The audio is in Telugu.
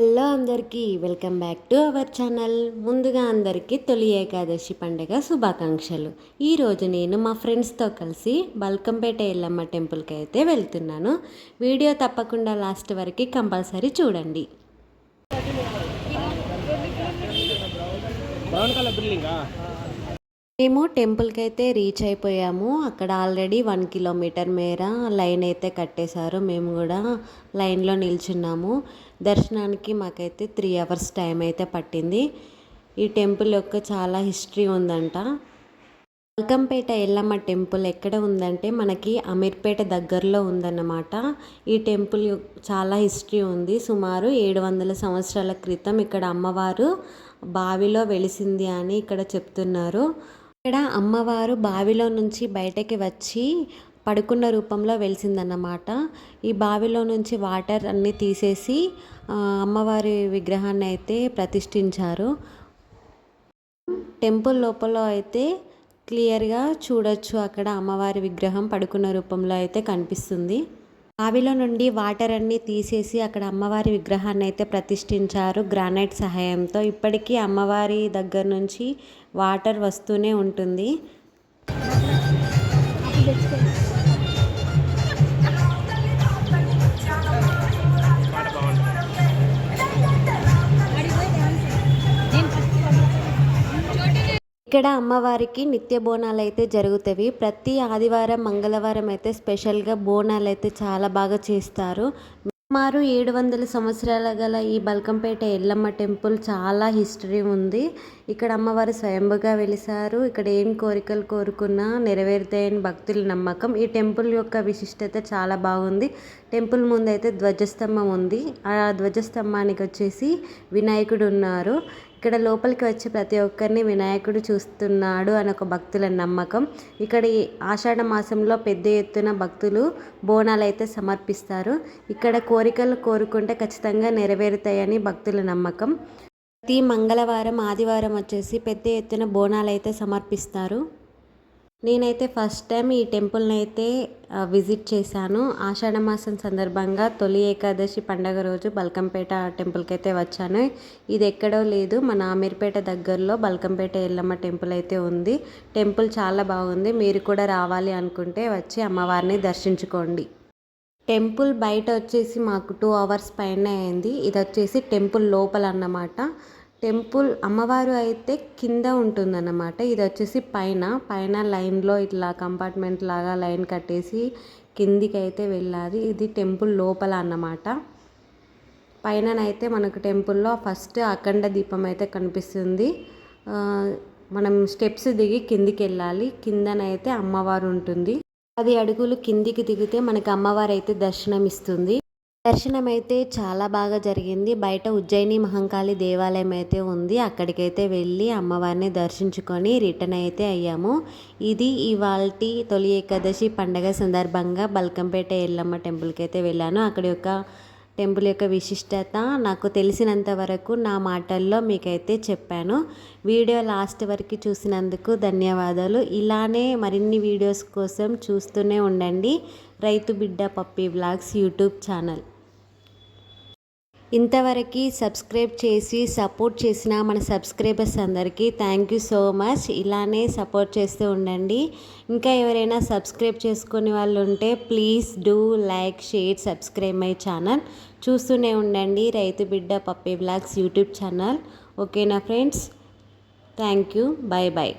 హలో అందరికీ welcome back to our channel. ముందుగా అందరికీ తొలి ఏకాదశి పండుగ శుభాకాంక్షలు. ఈరోజు నేను మా ఫ్రెండ్స్తో కలిసి బల్కంపేట ఎల్లమ్మ టెంపుల్కి అయితే వెళ్తున్నాను. వీడియో తప్పకుండా లాస్ట్ వరకు కంపల్సరీ చూడండి. బిల్డింగా? మేము టెంపుల్కి అయితే రీచ్ అయిపోయాము. అక్కడ ఆల్రెడీ వన్ కిలోమీటర్ మేర లైన్ అయితే కట్టేశారు. మేము కూడా లైన్లో నిల్చున్నాము. దర్శనానికి మాకైతే త్రీ అవర్స్ టైం అయితే పట్టింది. ఈ టెంపుల్ యొక్క చాలా హిస్టరీ ఉందంట. మల్కంపేట ఎల్లమ్మ టెంపుల్ ఎక్కడ ఉందంటే మనకి అమీర్పేట దగ్గరలో ఉందన్నమాట. ఈ టెంపుల్ చాలా హిస్టరీ ఉంది. సుమారు ఏడు వందల సంవత్సరాల క్రితం ఇక్కడ అమ్మవారు బావిలో వెలిసింది అని ఇక్కడ చెప్తున్నారు. ఇక్కడ అమ్మవారు బావిలో నుంచి బయటకి వచ్చి పడుకున్న రూపంలో వెలిసిందన్నమాట. ఈ బావిలో నుంచి వాటర్ అన్నీ తీసేసి అమ్మవారి విగ్రహాన్ని అయితే ప్రతిష్ఠించారు. టెంపుల్ లోపల అయితే క్లియర్గా చూడొచ్చు. అక్కడ అమ్మవారి విగ్రహం పడుకున్న రూపంలో అయితే కనిపిస్తుంది. బావిలో నుండి వాటర్ అన్నీ తీసేసి అక్కడ అమ్మవారి విగ్రహాన్ని అయితే ప్రతిష్ఠించారు గ్రానైట్ సహాయంతో. ఇప్పటికీ అమ్మవారి దగ్గర నుంచి వాటర్ వస్తూనే ఉంటుంది. ఇక్కడ అమ్మవారికి నిత్య బోనాలు అయితే జరుగుతాయి ప్రతి ఆదివారం మంగళవారం అయితే స్పెషల్గా బోనాలు అయితే చాలా బాగా చేస్తారు. సుమారు ఏడు వందల సంవత్సరాల గల ఈ బల్కంపేట ఎల్లమ్మ టెంపుల్ చాలా హిస్టరీ ఉంది. ఇక్కడ అమ్మవారు స్వయంభుగా వెలిసారు. ఇక్కడ ఏం కోరికలు కోరుకున్నా నెరవేరుతాయని భక్తుల నమ్మకం. ఈ టెంపుల్ యొక్క విశిష్టత చాలా బాగుంది. టెంపుల్ ముందు అయితే ధ్వజస్తంభం ఉంది. ఆ ధ్వజస్తంభానికి వచ్చేసి వినాయకుడు ఉన్నారు. ఇక్కడ లోపలికి వచ్చే ప్రతి ఒక్కరిని వినాయకుడు చూస్తున్నాడు అని ఒక భక్తుల నమ్మకం. ఇక్కడ ఈ ఆషాఢ మాసంలో పెద్ద ఎత్తున భక్తులు బోనాలు అయితే సమర్పిస్తారు. ఇక్కడ కోరికలు కోరుకుంటే ఖచ్చితంగా నెరవేరుతాయని భక్తుల నమ్మకం. ప్రతి మంగళవారం ఆదివారం వచ్చేసి పెద్ద ఎత్తున బోనాలు అయితే సమర్పిస్తారు. నేనైతే ఫస్ట్ టైం ఈ టెంపుల్ని అయితే విజిట్ చేశాను. ఆషాఢ మాసం సందర్భంగా తొలి ఏకాదశి పండగ రోజు బల్కంపేట టెంపుల్కి అయితే వచ్చాను. ఇది ఎక్కడో లేదు మన అమీర్పేట దగ్గరలో బల్కంపేట ఎల్లమ్మ టెంపుల్ అయితే ఉంది. టెంపుల్ చాలా బాగుంది. మీరు కూడా రావాలి అనుకుంటే వచ్చి అమ్మవారిని దర్శించుకోండి. టెంపుల్ బయట వచ్చేసి మాకు టూ అవర్స్ పైన అయింది. ఇది వచ్చేసి టెంపుల్ లోపల అన్నమాట టెంపుల్ అమ్మవారు అయితే కింద ఉంటుందన్నమాట. ఇది వచ్చేసి పైన. పైన లైన్లో ఇట్లా కంపార్ట్మెంట్ లాగా లైన్ కట్టేసి కిందికి అయితే వెళ్ళాలి. ఇది టెంపుల్ లోపల అన్నమాట. పైననైతే మనకు టెంపుల్లో ఫస్ట్ అఖండ దీపం అయితే కనిపిస్తుంది. ఆ, మనం స్టెప్స్ దిగి కిందికి వెళ్ళాలి కిందనైతే అమ్మవారు ఉంటుంది. పది అడుగులు కిందికి దిగితే మనకి అమ్మవారు అయితే దర్శనం ఇస్తుంది దర్శనం అయితే చాలా బాగా జరిగింది. బయట ఉజ్జయిని మహంకాళి దేవాలయం అయితే ఉంది. అక్కడికైతే వెళ్ళి అమ్మవారిని దర్శించుకొని రిటర్న్ అయితే అయ్యాము. ఇది ఇవాళ తొలి ఏకాదశి పండగ సందర్భంగా బల్కంపేట ఎల్లమ్మ టెంపుల్కి అయితే వెళ్ళాను. అక్కడి యొక్క టెంపుల్ యొక్క విశిష్టత నాకు తెలిసినంత వరకు నా మాటల్లో మీకైతే చెప్పాను. వీడియో లాస్ట్ వరకు చూసినందుకు ధన్యవాదాలు. ఇలానే మరిన్ని వీడియోస్ కోసం చూస్తూనే ఉండండి. రైతు బిడ్డ పప్పి బ్లాగ్స్ యూట్యూబ్ ఛానల్. ఇంతవరకు సబ్స్క్రైబ్ చేసి సపోర్ట్ చేసిన మన సబ్స్క్రైబర్స్ అందరికీ థ్యాంక్ యూ సో మచ్ ఇలానే సపోర్ట్ చేస్తూ ఉండండి. ఇంకా ఎవరైనా సబ్స్క్రైబ్ చేసుకునే వాళ్ళు ఉంటే please do like share subscribe my channel చూస్తూనే ఉండండి రైతు బిడ్డ పప్పి బ్లాగ్స్ యూట్యూబ్ ఛానల్. ఓకేనా friends thank you bye bye